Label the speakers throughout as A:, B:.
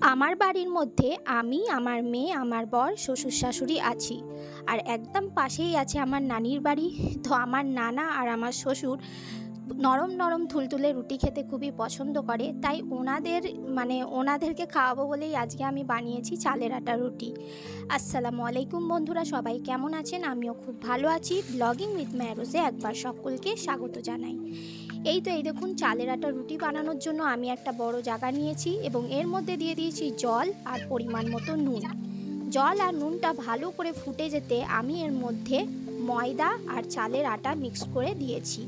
A: আমার বাড়ির মধ্যে আমি, আমার মেয়ে, আমার বর, শ্বশুর শাশুড়ি আছি। আর একদম পাশেই আছে আমার নানির বাড়ি। তো আমার নানা আর আমার শ্বশুর নরম নরম থুলতুলে রুটি খেতে খুবই পছন্দ করে। তাই ওনাদের মানে ওনাদেরকে খাওয়াবো বলেই আজকে আমি বানিয়েছি চালের আটা রুটি। আসসালামু আলাইকুম বন্ধুরা, সবাই কেমন আছেন? আমিও খুব ভালো আছি। ব্লগিং উইথ ম্যারোজে একবার সকলকে স্বাগত জানাই। এই তো এই দেখুন, চালের আটা রুটি বানানোর জন্য আমি একটা বড় জায়গা নিয়েছি এবং এর মধ্যে দিয়ে দিয়েছি জল আর পরিমাণ মতো নুন। জল আর নুনটা ভালো করে ফুটে যেতে আমি এর মধ্যে ময়দা আর চালের আটা মিক্স করে দিয়েছি।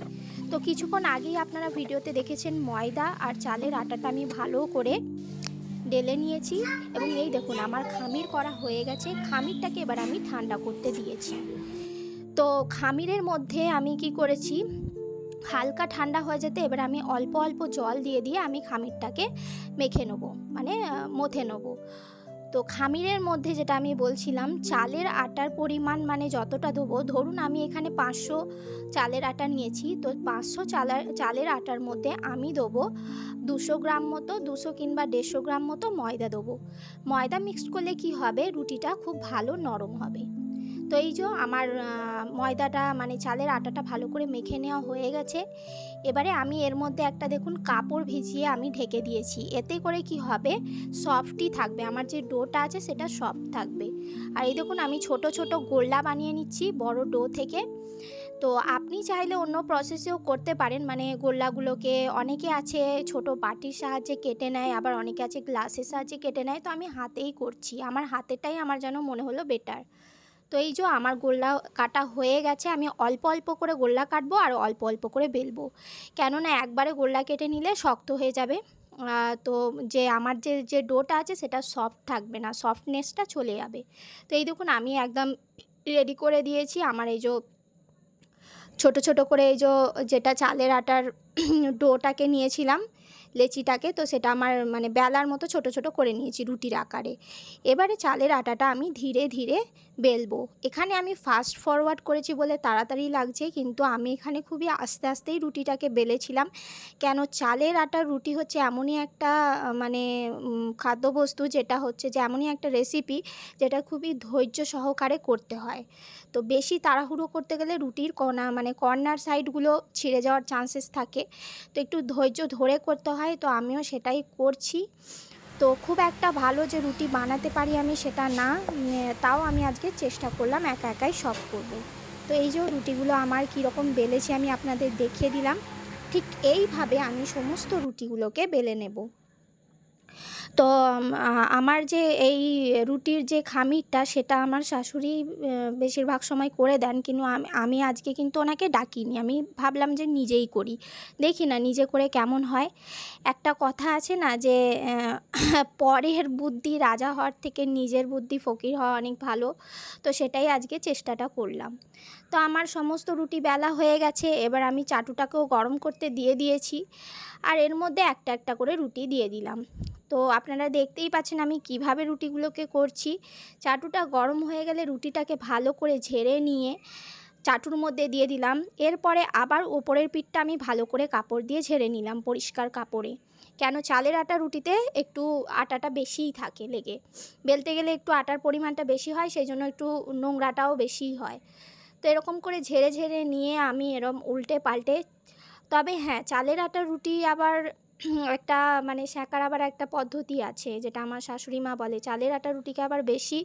A: তো কিছুক্ষণ আগেই আপনারা ভিডিওতে দেখেছেন ময়দা আর চালের আটাটা আমি ভালো করে ডেলে নিয়েছি এবং এই দেখুন, আমার খামির করা হয়ে গেছে। খামিরটাকে এবার আমি ঠান্ডা করতে দিয়েছি। তো খামিরের মধ্যে আমি কি করেছি, হালকা ঠান্ডা হয়ে যেতে এবার আমি অল্প অল্প জল দিয়ে দিয়ে আমি খামিরটাকে মেখে নেব মানে মথে নেব। তো খামিরের মধ্যে যেটা আমি বলছিলাম, চালের আটার পরিমাণ মানে যতটা দেবো ধরুন আমি এখানে পাঁচশো চালের আটা নিয়েছি, তো পাঁচশো চালার, চালের আটার মধ্যে আমি দেবো দুশো গ্রাম মতো, দুশো কিংবা দেড়শো গ্রাম মতো ময়দা দেবো। ময়দা মিক্সড করলে কি হবে? রুটিটা খুব ভালো নরম হবে। তো এই যে আমার ময়দাটা মানে চালের আটাটা ভালো করে মেখে নেওয়া হয়ে গেছে। এবারে আমি এর মধ্যে একটা দেখুন কাপড় ভিজিয়ে আমি ঢেকে দিয়েছি। এতে করে কি হবে? সফটই থাকবে। আমার যে ডোটা আছে সেটা সফট থাকবে। আর এই দেখুন আমি ছোট ছোট গোল্লা বানিয়ে নিচ্ছি বড় ডো থেকে। তো আপনি চাইলে অন্য প্রসেসেও করতে পারেন। মানে গোল্লাগুলোকে অনেকে আছে ছোট বাটির সাহায্যে কেটে নেয়, আবার অনেকে আছে গ্লাসের সাহায্যে কেটে নেয়। তো আমি হাতেই করছি। আমার হাতেরটাই আমার যেন মনে হলো বেটার তো এই যে আমার গোল্লা কাটা হয়ে গেছে, আমি অল্প অল্প করে গোল্লা কাটবো আর অল্প অল্প করে বেলবো। কেননা একবারে গোল্লা কেটে নিলে শক্ত হয়ে যাবে। তো যে আমার যে যে ডোটা আছে সেটা সফট থাকবে না, সফটনেসটা চলে যাবে। তো এই দেখুন, আমি একদম রেডি করে দিয়েছি আমার এই যে ছোট ছোট করে এই যে যেটা চালের আটার ডোটাকে নিয়েছিলাম। লেচিটাকে, তো সেটা আমার মানে বেলার মতো ছোট ছোট করে নিয়েছি রুটির আকারে। এবারে চালের আটাটা আমি ধীরে ধীরে বেলবো। এখানে আমি ফাস্ট ফরওয়ার্ড করেছি বলে তাড়াতাড়ি লাগছে, কিন্তু আমি এখানে খুবই আস্তে আস্তেই রুটিটাকে বেলেছিলাম। কেন চালের আটার রুটি হচ্ছে এমনই একটা মানে খাদ্যবস্তু যেটা হচ্ছে যে এমনই একটা রেসিপি যেটা খুবই ধৈর্য সহকারে করতে হয়। তো বেশি তাড়াহুড়ো করতে গেলে রুটির কণা মানে কর্নার সাইডগুলো ছিঁড়ে যাওয়ার চান্সেস থাকে। তো একটু ধৈর্য ধরে করতে হয়। তো আমিও সেটাই করছি। তো খুব একটা ভালো যে রুটি বানাতে পারি আমি সেটা না তাও আমি আজকে চেষ্টা করলাম একা একাই সব করব। তো এই যে রুটিগুলো আমার কীরকম বেলেছি আমি আপনাদের দেখিয়ে দিলাম। ঠিক এইভাবে আমি সমস্ত রুটিগুলোকে বেলে নেব। তো আমার যে এই রুটির যে খামিরটা সেটা আমার শাশুড়ি বেশিরভাগ সময় করে দেন। কিন্তু আমি আমি আজকে কিন্তু ওনাকে ডাকিনি। আমি ভাবলাম যে নিজেই করি। দেখি না নিজে করে কেমন হয়। একটা কথা আছে না যে পরের বুদ্ধি রাজা হওয়ার থেকে নিজের বুদ্ধি ফকির হওয়া অনেক ভালো। তো সেটাই আজকে চেষ্টাটা করলাম। তো আমার সমস্ত রুটি বেলা হয়ে গেছে। এবার আমি চাটুটাকেও গরম করতে দিয়ে দিয়েছি। আর এর মধ্যে একটা একটা করে রুটি দিয়ে দিলাম। তো আপনারা দেখতেই পাচ্ছেন আমি কীভাবে রুটিগুলোকে করছি। চাটুটা গরম হয়ে গেলে রুটিটাকে ভালো করে ঝেড়ে নিয়ে চাটুর মধ্যে দিয়ে দিলাম। এরপরে আবার ওপরের পিঠটা আমি ভালো করে কাপড় দিয়ে ঝেড়ে নিলাম পরিষ্কার কাপড়ে। কেন চালের আটা রুটিতে একটু আটাটা বেশিই থাকে লেগে। বেলতে গেলে একটু আটার পরিমাণটা বেশি হয় সেই জন্য একটু নোংরাটাও বেশিই হয়। তো এরকম করে ঝেড়ে ঝেড়ে নিয়ে আমি এরম উল্টে পাল্টে, তবে হ্যাঁ চালের আটা রুটি আবার একটা মানে সেঁকার আবার একটা পদ্ধতি আছে, যেটা আমার শাশুড়ি মা বলে, চালের আটা রুটিকে আবার বেশি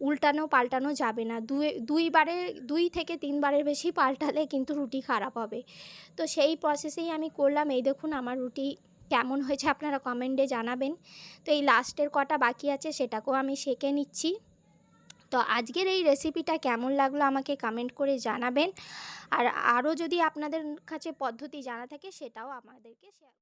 A: উল্টানো পাল্টানো যাবে না। দুই দুইবারে, দুই থেকে তিনবারের বেশি পাল্টালে কিন্তু রুটি খারাপ হবে। তো সেই প্রসেসেই আমি করলাম। এই দেখুন আমার রুটি কেমন হয়েছে, আপনারা কমেন্টে জানাবেন। তো এই লাস্টের কটা বাকি আছে সেটাকেও আমি সেঁকে নিচ্ছি। তো আজকের এই রেসিপিটা কেমন লাগল আমাকে কমেন্ট করে জানাবেন। আর আরও যদি আপনাদের কাছে পদ্ধতি জানা থাকে, সেটাও আমাদেরকে শেয়ার